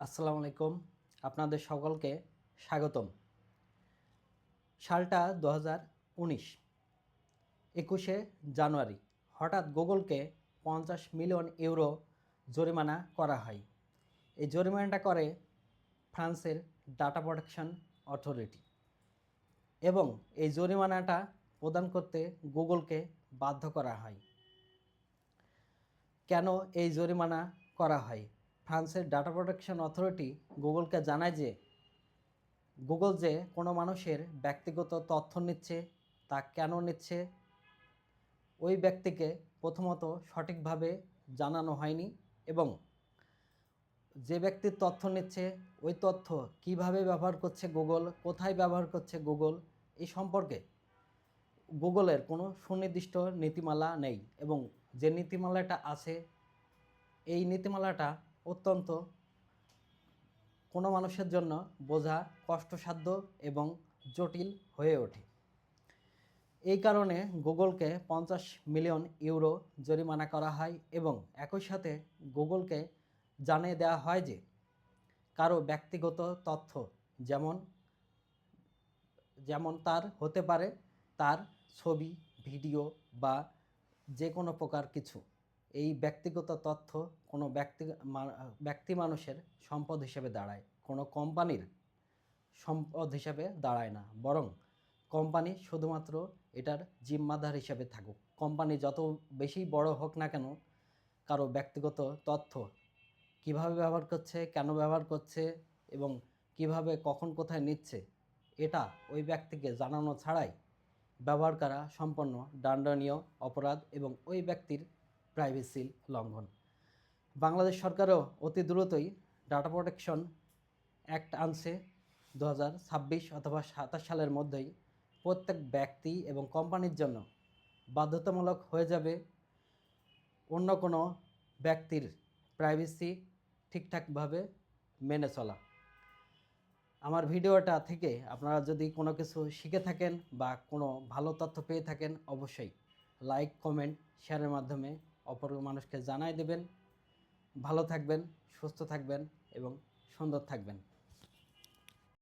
আসসালামু আলাইকুম। আপনাদের সকলকে স্বাগতম। সালটা দু হাজার উনিশ, একুশে জানুয়ারি। হঠাৎ গুগলকে পঞ্চাশ মিলিয়ন ইউরো জরিমানা করা হয়। এই জরিমানাটা করে ফ্রান্সের ডাটা প্রোটেকশন অথরিটি এবং এই জরিমানাটা প্রদান করতে গুগলকে বাধ্য করা হয়। কেন এই জরিমানা করা হয়? ফ্রান্সের ডাটা প্রোটেকশন অথরিটি গুগলকে জানায় যে, গুগল যে কোনো মানুষের ব্যক্তিগত তথ্য নিচ্ছে, তা কেন নিচ্ছে, ওই ব্যক্তিকে প্রথমত সঠিকভাবে জানানো হয়নি এবং যে ব্যক্তির তথ্য নিচ্ছে, ওই তথ্য কীভাবে ব্যবহার করছে গুগল, কোথায় ব্যবহার করছে গুগল এই সম্পর্কে গুগলের কোনো সুনির্দিষ্ট নীতিমালা নেই এবং যে নীতিমালাটা আছে, এই নীতিমালাটা অত্যন্ত কোনো মানুষের জন্য বোঝা কষ্টসাধ্য এবং জটিল হয়ে ওঠে। এই কারণে গুগলকে পঞ্চাশ মিলিয়ন ইউরো জরিমানা করা হয় এবং একই সাথে গুগলকে জানিয়ে দেওয়া হয় যে, কারও ব্যক্তিগত তথ্য যেমন যেমন তার হতে পারে, তার ছবি, ভিডিও বা যে কোনো প্রকার কিছু। এই ব্যক্তিগত তথ্য কোনো ব্যক্তি ব্যক্তি মানুষের সম্পদ হিসেবে দাঁড়ায়। কোনো কোম্পানির সম্পদ হিসেবে দাঁড়ায় না। বরং কোম্পানি শুধুমাত্র এটার জিম্মাদার হিসেবে থাকুক। কোম্পানি যত বেশি বড় হোক না কেন, কারও ব্যক্তিগত তথ্য কীভাবে ব্যবহার করছে, কেন ব্যবহার করছে এবং কীভাবে কখন কোথায় নিচ্ছে, এটা ওই ব্যক্তিকে জানানো ছাড়াই ব্যবহার করা সম্পন্ন, দণ্ডনীয় অপরাধ এবং ওই ব্যক্তির প্রাইভেসি লঙ্ঘন। বাংলাদেশ সরকারও অতি দ্রুতই ডাটা প্রোটেকশন অ্যাক্ট আনছে। দু অথবা সাতাশ সালের মধ্যেই প্রত্যেক ব্যক্তি এবং কোম্পানির জন্য বাধ্যতামূলক হয়ে যাবে অন্য কোনো ব্যক্তির প্রাইভেসি ঠিকঠাকভাবে মেনে চলা। আমার ভিডিওটা থেকে আপনারা যদি কোনো কিছু শিখে থাকেন বা কোনো ভালো তথ্য পেয়ে থাকেন, অবশ্যই লাইক কমেন্ট শেয়ারের মাধ্যমে অপর মানুষকে জানাই দেবেন। ভালো থাকবেন সুস্থ থাকবেন এবং সুন্দর থাকবেন।